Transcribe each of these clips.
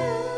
음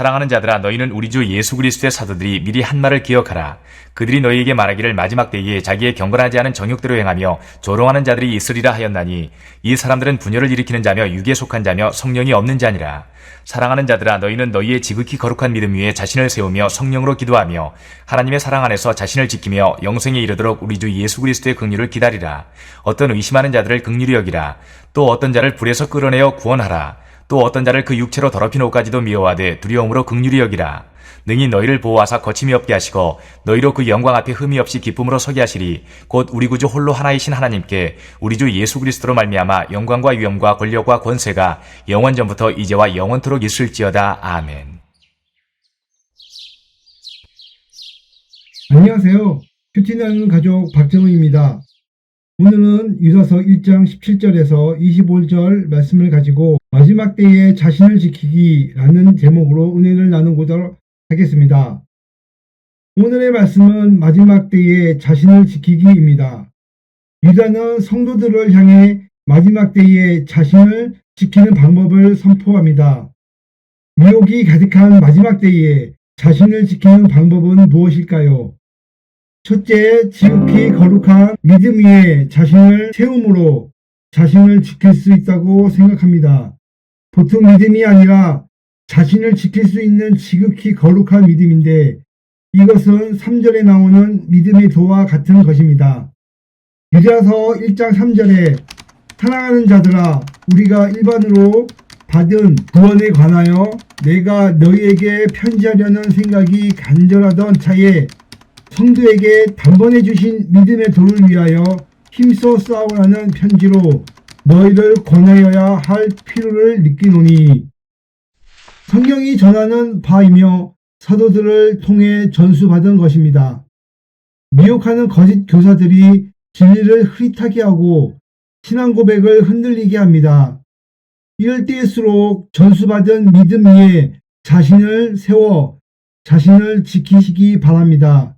사랑하는 자들아 너희는 우리 주 예수 그리스도의 사도들이 미리 한 말을 기억하라. 그들이 너희에게 말하기를 마지막 때에 자기의 경건하지 않은 정욕대로 행하며 조롱하는 자들이 있으리라 하였나니 이 사람들은 분열을 일으키는 자며 육에 속한 자며 성령이 없는 자니라. 사랑하는 자들아 너희는 너희의 지극히 거룩한 믿음 위에 자신을 세우며 성령으로 기도하며 하나님의 사랑 안에서 자신을 지키며 영생에 이르도록 우리 주 예수 그리스도의 긍휼을 기다리라. 어떤 의심하는 자들을 긍휼히 여기라. 또 어떤 자를 불에서 끌어내어 구원하라. 또 어떤 자를 그 육체로 더럽힌 옷까지도 미워하되 두려움으로 극률이 여기라. 능히 너희를 보호하사 거침이 없게 하시고 너희로 그 영광 앞에 흠이 없이 기쁨으로 서게 하시리. 곧 우리 구주 홀로 하나이신 하나님께 우리 주 예수 그리스도로 말미암아 영광과 위엄과 권력과 권세가 영원 전부터 이제와 영원토록 있을지어다. 아멘. 안녕하세요. 큐티나는 가족 박정우입니다. 오늘은 유다서 1장 17절에서 25절 말씀을 가지고 마지막 때에 자신을 지키기라는 제목으로 은혜를 나누고자 하겠습니다. 오늘의 말씀은 마지막 때에 자신을 지키기입니다. 유다는 성도들을 향해 마지막 때에 자신을 지키는 방법을 선포합니다. 미혹이 가득한 마지막 때에 자신을 지키는 방법은 무엇일까요? 첫째, 지극히 거룩한 믿음 위에 자신을 세움으로 자신을 지킬 수 있다고 생각합니다. 보통 믿음이 아니라 자신을 지킬 수 있는 지극히 거룩한 믿음인데 이것은 3절에 나오는 믿음의 도와 같은 것입니다. 유다서 1장 3절에 사랑하는 자들아 우리가 일반으로 받은 구원에 관하여 내가 너희에게 편지하려는 생각이 간절하던 차에 성도에게 단번에 주신 믿음의 도를 위하여 힘써 싸우라는 편지로 너희를 권하여야 할 필요를 느끼노니 성경이 전하는 바이며 사도들을 통해 전수받은 것입니다. 미혹하는 거짓 교사들이 진리를 흐릿하게 하고 신앙 고백을 흔들리게 합니다. 이럴 때일수록 전수받은 믿음 위에 자신을 세워 자신을 지키시기 바랍니다.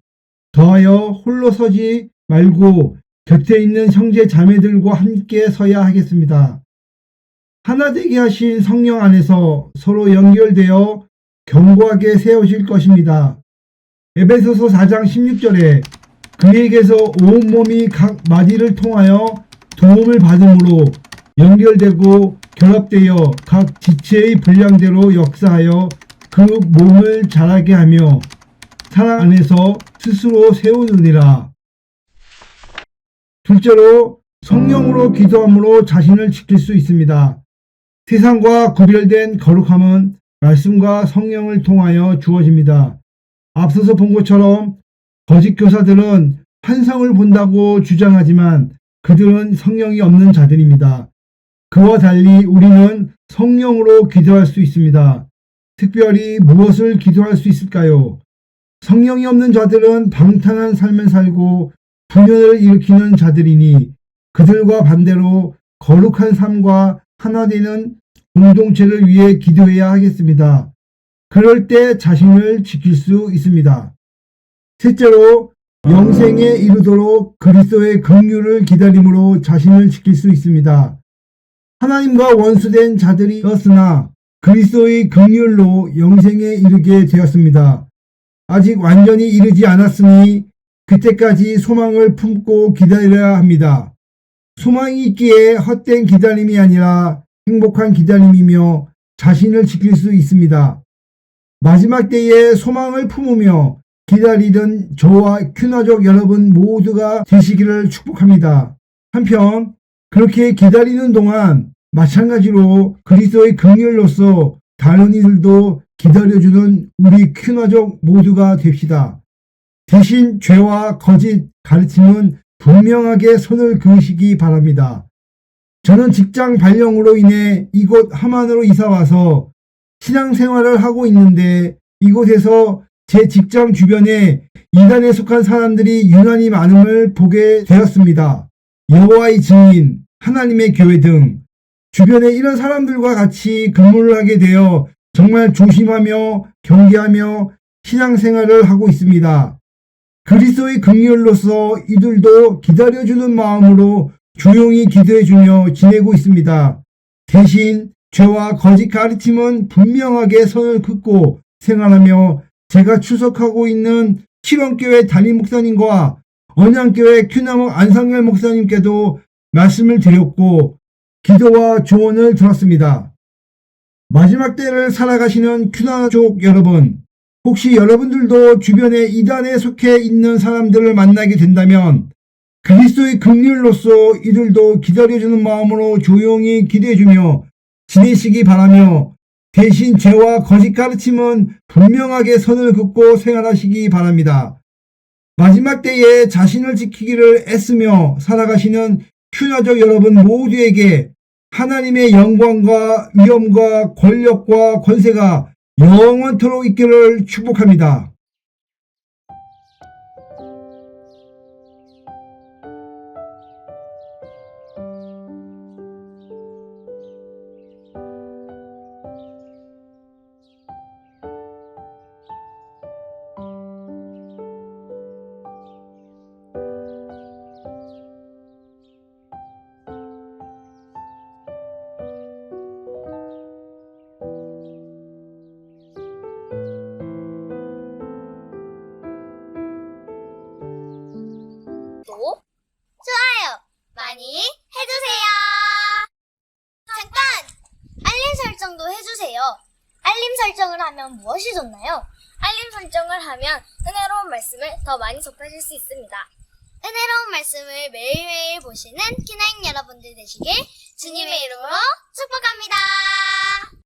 더하여 홀로 서지 말고 곁에 있는 형제 자매들과 함께 서야 하겠습니다. 하나 되게 하신 성령 안에서 서로 연결되어 견고하게 세우실 것입니다. 에베소서 4장 16절에 그에게서 온 몸이 각 마디를 통하여 도움을 받음으로 연결되고 결합되어 각 지체의 분량대로 역사하여 그 몸을 자라게 하며 사랑 안에서 스스로 세우느니라. 둘째로 성령으로 기도함으로 자신을 지킬 수 있습니다. 세상과 구별된 거룩함은 말씀과 성령을 통하여 주어집니다. 앞서서 본 것처럼 거짓 교사들은 환상을 본다고 주장하지만 그들은 성령이 없는 자들입니다. 그와 달리 우리는 성령으로 기도할 수 있습니다. 특별히 무엇을 기도할 수 있을까요? 성령이 없는 자들은 방탕한 삶을 살고 분열을 일으키는 자들이니 그들과 반대로 거룩한 삶과 하나 되는 공동체를 위해 기도해야 하겠습니다. 그럴 때 자신을 지킬 수 있습니다. 셋째로 영생에 이르도록 그리스도의 긍휼을 기다림으로 자신을 지킬 수 있습니다. 하나님과 원수된 자들이었으나 그리스도의 긍휼로 영생에 이르게 되었습니다. 아직 완전히 이르지 않았으니 그때까지 소망을 품고 기다려야 합니다. 소망이 있기에 헛된 기다림이 아니라 행복한 기다림이며 자신을 지킬 수 있습니다. 마지막 때에 소망을 품으며 기다리던 저와 큐나족 여러분 모두가 되시기를 축복합니다. 한편 그렇게 기다리는 동안 마찬가지로 그리스도의 긍휼로서 다른 이들도 기다려주는 우리 큐나족 모두가 됩시다. 대신 죄와 거짓 가르침은 분명하게 손을 그으시기 바랍니다. 저는 직장 발령으로 인해 이곳 하만으로 이사 와서 신앙생활을 하고 있는데 이곳에서 제 직장 주변에 이단에 속한 사람들이 유난히 많음을 보게 되었습니다. 여호와의 증인, 하나님의 교회 등 주변에 이런 사람들과 같이 근무를 하게 되어 정말 조심하며 경계하며 신앙생활을 하고 있습니다. 그리스도의 긍휼로서 이들도 기다려주는 마음으로 조용히 기도해주며 지내고 있습니다. 대신 죄와 거짓 가르침은 분명하게 선을 긋고 생활하며 제가 출석하고 있는 실원교회 담임 목사님과 언양교회 큐나무 안상열 목사님께도 말씀을 드렸고 기도와 조언을 들었습니다. 마지막 때를 살아가시는 큐나족 여러분, 혹시 여러분들도 주변에 이단에 속해 있는 사람들을 만나게 된다면 그리스도의 긍휼로서 이들도 기다려주는 마음으로 조용히 기대해주며 지내시기 바라며 대신 죄와 거짓 가르침은 분명하게 선을 긋고 생활하시기 바랍니다. 마지막 때에 자신을 지키기를 애쓰며 살아가시는 큐나족 여러분 모두에게 하나님의 영광과 위엄과 권력과 권세가 영원토록 있기를 축복합니다. 구독, 좋아요 많이 해주세요. 잠깐! 알림 설정도 해주세요. 알림 설정을 하면 무엇이 좋나요? 알림 설정을 하면 은혜로운 말씀을 더 많이 접하실 수 있습니다. 은혜로운 말씀을 매일매일 보시는 키나인 여러분들 되시길 주님의 이름으로 축복합니다.